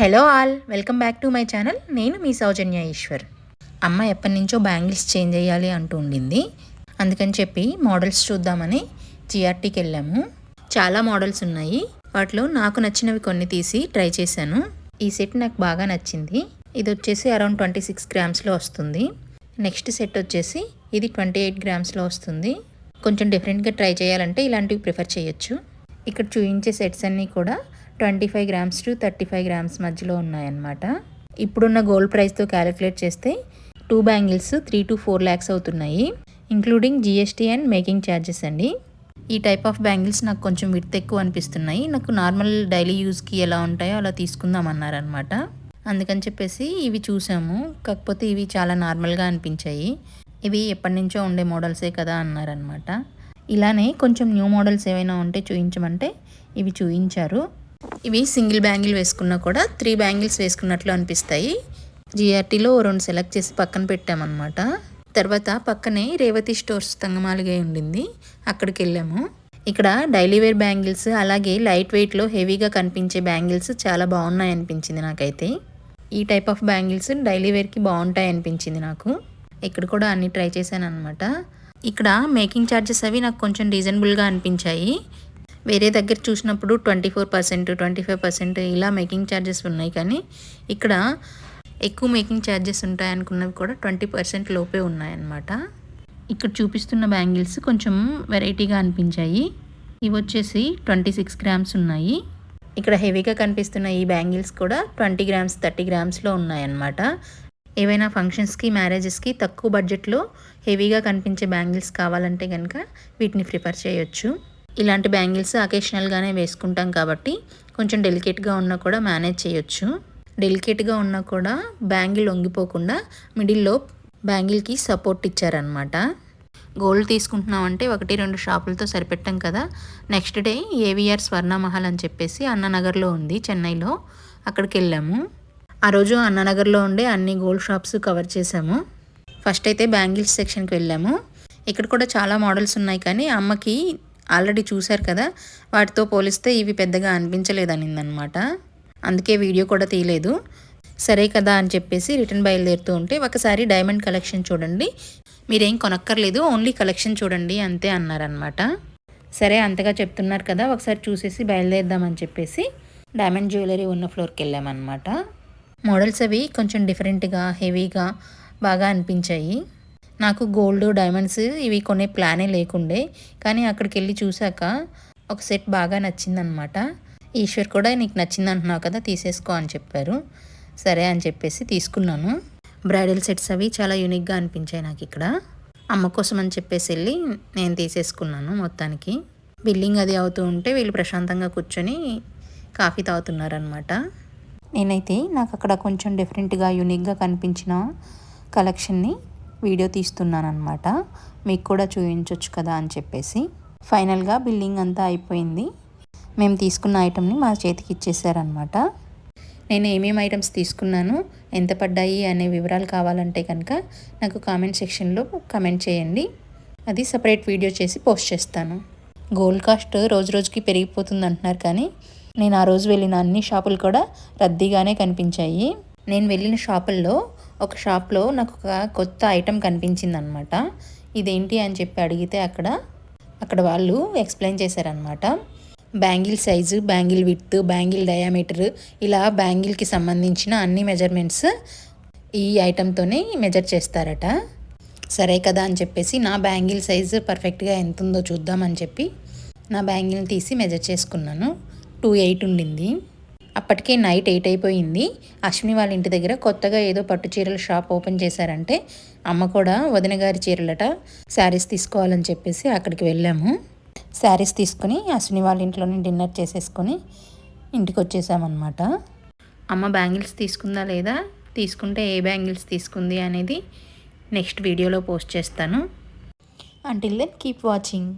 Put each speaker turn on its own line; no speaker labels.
Hello all welcome back to my channel నేను మీ సౌజన్య ఈశ్వర్. అమ్మ ఎప్పటి నుంచో బ్యాంగిల్స్ చేంజ్ చేయాలి అంటూ ఉండింది. అందుకని చెప్పి మోడల్స్ చూద్దామని జిఆర్టీకి వెళ్ళాము. చాలా మోడల్స్ ఉన్నాయి. వాటిలో నాకు నచ్చినవి కొన్ని తీసి ట్రై చేశాను. ఈ సెట్ నాకు బాగా నచ్చింది. ఇది వచ్చేసి అరౌండ్ ట్వంటీ సిక్స్ గ్రామ్స్లో వస్తుంది. నెక్స్ట్ సెట్ వచ్చేసి ఇది ట్వంటీ ఎయిట్ గ్రామ్స్లో వస్తుంది. కొంచెం డిఫరెంట్గా ట్రై చేయాలంటే ఇలాంటివి ప్రిఫర్ చేయొచ్చు. ఇక్కడ చూపించే సెట్స్ అన్నీ కూడా twenty five grams to thirty five grams మధ్యలో ఉన్నాయన్నమాట. ఇప్పుడున్న గోల్డ్ ప్రైస్తో క్యాలిక్యులేట్ చేస్తే two bangles three to four lakhs అవుతున్నాయి. Including GST and making charges అండి. ఈ టైప్ ఆఫ్ బ్యాంగిల్స్ నాకు కొంచెం విత్ ఎక్కువ అనిపిస్తున్నాయి. నాకు నార్మల్ డైలీ యూస్కి ఎలా ఉంటాయో అలా తీసుకుందాం అన్నారనమాట అందుకని చెప్పేసి ఇవి చూసాము. కాకపోతే ఇవి చాలా నార్మల్గా అనిపించాయి. ఇవి ఎప్పటి నుంచో ఉండే మోడల్సే కదా అన్నారనమాట ఇలానే కొంచెం న్యూ మోడల్స్ ఏమైనా ఉంటే చూపించమంటే ఇవి చూపించారు ఇవి సింగిల్ బ్యాంగిల్ వేసుకున్నా కూడా త్రీ బ్యాంగిల్స్ వేసుకున్నట్లు అనిపిస్తాయి. జిఆర్టీలో రెండు సెలెక్ట్ చేసి పక్కన పెట్టామన్నమాట. తర్వాత పక్కనే రేవతి స్టోర్స్ తంగమాలిగా ఉండింది. అక్కడికి వెళ్ళాము. ఇక్కడ డైలీ వేర్ బ్యాంగిల్స్ అలాగే లైట్ వెయిట్లో హెవీగా కనిపించే బ్యాంగిల్స్ చాలా బాగున్నాయి అనిపించింది నాకైతే. ఈ టైప్ ఆఫ్ బ్యాంగిల్స్ డైలీ వేర్కి బాగుంటాయి అనిపించింది నాకు. ఇక్కడ కూడా అన్ని ట్రై చేశాను అనమాట ఇక్కడ మేకింగ్ ఛార్జెస్ అవి నాకు కొంచెం రీజనబుల్గా అనిపించాయి. వేరే దగ్గర చూసినప్పుడు twenty four percent twenty five percent ఇలా మేకింగ్ ఛార్జెస్ ఉన్నాయి. కానీ ఇక్కడ ఎక్కువ మేకింగ్ ఛార్జెస్ ఉంటాయి అనుకున్నవి కూడా ట్వంటీ పర్సెంట్ లోపే ఉన్నాయన్నమాట. ఇక్కడ చూపిస్తున్న బ్యాంగిల్స్ కొంచెం వెరైటీగా అనిపించాయి. ఇవి వచ్చేసి ట్వంటీ సిక్స్ గ్రామ్స్ ఉన్నాయి. ఇక్కడ హెవీగా కనిపిస్తున్న ఈ బ్యాంగిల్స్ కూడా ట్వంటీ గ్రామ్స్ థర్టీ గ్రామ్స్లో ఉన్నాయన్నమాట. ఏవైనా ఫంక్షన్స్కి మ్యారేజెస్కి తక్కువ బడ్జెట్లో హెవీగా కనిపించే బ్యాంగిల్స్ కావాలంటే కనుక వీటిని ప్రిఫర్ చేయొచ్చు. ఇలాంటి బ్యాంగిల్స్ అకేషనల్గానే వేసుకుంటాం కాబట్టి కొంచెం డెలికేట్గా ఉన్నా కూడా మేనేజ్ చేయొచ్చు. డెలికేట్గా ఉన్నా కూడా బ్యాంగిల్ వంగిపోకుండా మిడిల్లో బ్యాంగిల్కి సపోర్ట్ ఇచ్చారనమాట గోల్డ్ తీసుకుంటున్నామంటే ఒకటి రెండు షాపులతో సరిపెట్టాం కదా. నెక్స్ట్ డే ఏవిఆర్ స్వర్ణమహల్ అని చెప్పేసి అన్ననగర్లో ఉంది చెన్నైలో. అక్కడికి వెళ్ళాము ఆ రోజు అన్ననగర్లో ఉండే అన్ని గోల్డ్ షాప్స్ కవర్ చేసాము ఫస్ట్ అయితే బ్యాంగిల్స్ సెక్షన్కి వెళ్ళాము. ఇక్కడ కూడా చాలా మోడల్స్ ఉన్నాయి కానీ అమ్మకి ఆల్రెడీ చూశారు కదా వాటితో పోలిస్తే ఇవి పెద్దగా అనిపించలేదనిందనమాట. అందుకే వీడియో కూడా తీయలేదు. సరే కదా అని చెప్పేసి రిటర్న్ బయలుదేరుతూ ఉంటే ఒకసారి డైమండ్ కలెక్షన్ చూడండి. మీరేం కొనక్కర్లేదు ఓన్లీ కలెక్షన్ చూడండి అంతే అన్నారనమాట. సరే అంతగా చెప్తున్నారు కదా ఒకసారి చూసేసి బయలుదేరుదామని చెప్పేసి డైమండ్ జ్యువెలరీ ఉన్న ఫ్లోర్కి వెళ్ళామన్నమాట. మోడల్స్ అవి కొంచెం డిఫరెంట్గా హెవీగా బాగా అనిపించాయి. నాకు గోల్డ్ డైమండ్స్ ఇవి కొనే ప్లానే లేకుండే. కానీ అక్కడికి వెళ్ళి చూశాక ఒక సెట్ బాగా నచ్చిందనమాట ఈశ్వర్ కూడా నీకు నచ్చింది అంటున్నావు కదా తీసేసుకో అని చెప్పారు. సరే అని చెప్పేసి తీసుకున్నాను. బ్రైడల్ సెట్స్ అవి చాలా యూనిక్గా అనిపించాయి నాకు ఇక్కడ. అమ్మ కోసం అని చెప్పేసి వెళ్ళి నేను తీసేసుకున్నాను మొత్తానికి. బిల్లింగ్ అది అవుతూ ఉంటే వీళ్ళు ప్రశాంతంగా కూర్చొని కాఫీ తాగుతున్నారనమాట నేనైతే నాకు అక్కడ కొంచెం డిఫరెంట్గా యూనిక్గా కనిపించిన కలెక్షన్ని వీడియో తీస్తున్నాను అనమాట మీకు కూడా చూపించవచ్చు కదా అని చెప్పేసి. ఫైనల్గా బిల్లింగ్ అంతా అయిపోయింది. మేము తీసుకున్న ఐటమ్ని మా చేతికి ఇచ్చేసారనమాట నేను ఏమేమి ఐటమ్స్ తీసుకున్నాను ఎంత పడ్డాయి అనే వివరాలు కావాలంటే కనుక నాకు కామెంట్ సెక్షన్లో కమెంట్ చేయండి. అది సపరేట్ వీడియో చేసి పోస్ట్ చేస్తాను. గోల్డ్ కాస్ట్ రోజు రోజుకి పెరిగిపోతుంది అంటున్నారు కానీ నేను ఆ రోజు వెళ్ళిన అన్ని షాపులు కూడా రద్దీగానే కనిపించాయి. నేను వెళ్ళిన షాపుల్లో ఒక షాప్లో నాకు ఒక కొత్త ఐటెం కనిపించింది అనమాట ఇదేంటి అని చెప్పి అడిగితే అక్కడ అక్కడ వాళ్ళు ఎక్స్ప్లెయిన్ చేశారనమాట bangle size bangle with bangle diameter ఇలా బ్యాంగిల్కి సంబంధించిన అన్ని మెజర్మెంట్స్ ఈ ఐటెంతోనే మెజర్ చేస్తారట. సరే కదా అని చెప్పేసి నా బ్యాంగిల్ సైజు పర్ఫెక్ట్గా ఎంత ఉందో చూద్దామని చెప్పి నా బ్యాంగిల్ని తీసి మెజర్ చేసుకున్నాను. టూ ఎయిట్ ఉండింది. అప్పటికే నైట్ ఎయిట్ అయిపోయింది. అశ్విని వాళ్ళ ఇంటి దగ్గర కొత్తగా ఏదో పట్టు చీరల షాప్ ఓపెన్ చేశారంటే అమ్మ కూడా వదిన గారి చీరలట శారీస్ తీసుకోవాలని చెప్పేసి అక్కడికి వెళ్ళాము. శారీస్ తీసుకుని అశ్విని వాళ్ళ ఇంట్లోనే డిన్నర్ చేసేసుకొని ఇంటికి వచ్చేసామన్నమాట. అమ్మ బ్యాంగిల్స్ తీసుకుందా లేదా? తీసుకుంటే ఏ బ్యాంగిల్స్ తీసుకుంది అనేది నెక్స్ట్ వీడియోలో పోస్ట్ చేస్తాను. Until then keep watching